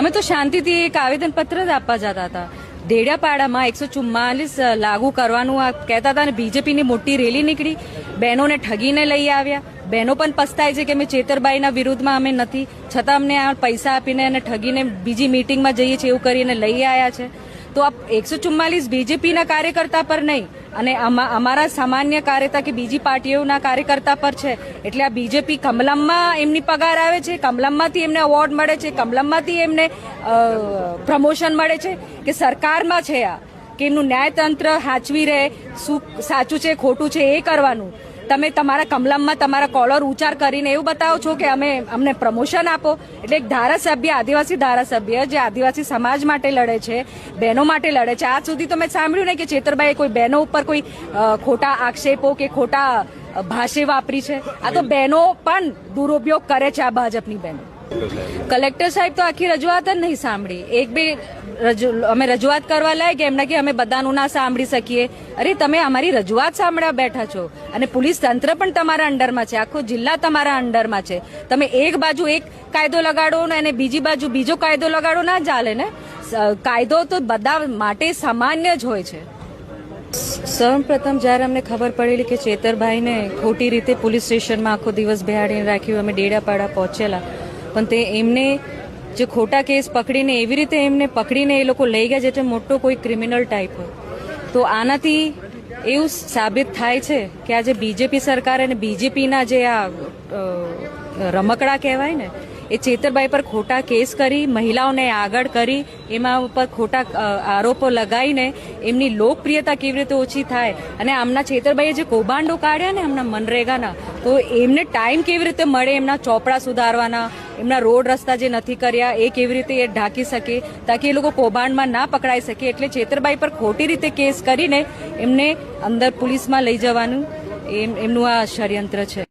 અમે તો શાંતિથી એક આવેદન પત્ર જ આપવા જતા હતા. ડેડિયાપાડામાં એકસો ચુમ્માલીસ લાગુ કરવાનું આ કહેતા હતા અને બીજેપીની મોટી રેલી નીકળી. બહેનોને ઠગીને લઈ આવ્યા. બહેનો પણ પસ્તાય છે કે અમે ચેતરબાઈના વિરુદ્ધમાં અમે નથી. છતાં અમને આ પૈસા આપીને અને ઠગીને બીજી મિટિંગમાં જઈએ છીએ એવું કરીને લઈ આવ્યા છે. તો આ એકસો ચુમ્માલીસ બીજેપીના કાર્યકર્તા પર નહીં અને અમા- અમારા સામાન્ય કાર્યતા કે બીજી પાર્ટીઓના કાર્યકર્તા પર છે. એટલે આ બીજેપી કમલમમાં એમની પગાર આવે છે, કમલમમાંથી એમને અવોર્ડ મળે છે, કમલમમાંથી એમને પ્રમોશન મળે છે કે સરકારમાં છે આ, કે એમનું ન્યાયતંત્ર હાચવી રહે, શું સાચું છે, ખોટું છે એ કરવાનું. તમે તમારા કમલમમાં તમારા કોલર ઉચ્ચાર કરીને એવું બતાવો છો કે અમે અમને પ્રમોશન આપો? એટલે એક ધારાસભ્ય, આદિવાસી ધારાસભ્ય જે આદિવાસી સમાજ માટે લડે છે, બહેનો માટે લડે છે. આજ સુધી તો મેં સાંભળ્યું નહીં કે ચેતરભાઈએ કોઈ બહેનો ઉપર કોઈ ખોટા આક્ષેપો કે ખોટા ભાષે વાપરી છે. આ તો બહેનો પણ દુરુપયોગ કરે છે આ ભાજપની બહેનો. કલેક્ટર સાહેબ તો આખી રજૂઆત જ નહીં સાંભળી. એક બે અમે રજૂઆત કરવા લાયક એમના કે અમે બધાનું ના સાંભળી શકીએ. અરે, તમે અમારી રજૂઆત સાંભળવા બેઠા છો. અને પોલીસ તંત્ર પણ તમારા અંડરમાં છે. આખો જિલ્લા તમારા અંડરમાં છે. તમે એક બાજુ એક કાયદો લગાડો ને અને બીજી બાજુ બીજો કાયદો લગાડો ના ચાલે ને? કાયદો તો બધા માટે સામાન્ય જ હોય છે. સૌપ્રથમ જ્યારે અમને ખબર પડેલી કે ચેતરભાઈને ખોટી રીતે પોલીસ સ્ટેશનમાં આખો દિવસ બેહાડીને રાખ્યું, અમે ડેડાપાડા પહોંચેલા. પણ તે એમને જે ખોટા કેસ પકડીને એવી રીતે એમને પકડીને એ લોકો લઈ ગયા જેટલે મોટો કોઈ ક્રિમિનલ ટાઈપ હોય. તો આનાથી એવું સાબિત થાય છે કે આજે બીજેપી સરકાર અને બીજેપીના જે આ રમકડા કહેવાય ને, એ ચેતરબાઈ પર ખોટા કેસ કરી, મહિલાઓને આગળ કરી, એમાં ઉપર ખોટા આરોપો લગાવીને એમની લોકપ્રિયતા કેવી રીતે ઓછી થાય? અને આમના ચેતરબાઈએ જે કૌભાંડો કાઢ્યા ને એમના મનરેગાના તો એમને ટાઈમ કેવી રીતે મળે, એમના ચોપડા સુધારવાના, એમના રોડ રસ્તા જે નથી કર્યા, એ કેવી રીતે એ ઢાંકી શકે, તાકી એ લોકો કૌભાંડમાં ના પકડાઈ શકે. એટલે છેતરબાઈ પર ખોટી રીતે કેસ કરીને એમને અંદર પોલીસમાં લઈ જવાનું. એમ, એમનું આ ષડયંત્ર છે.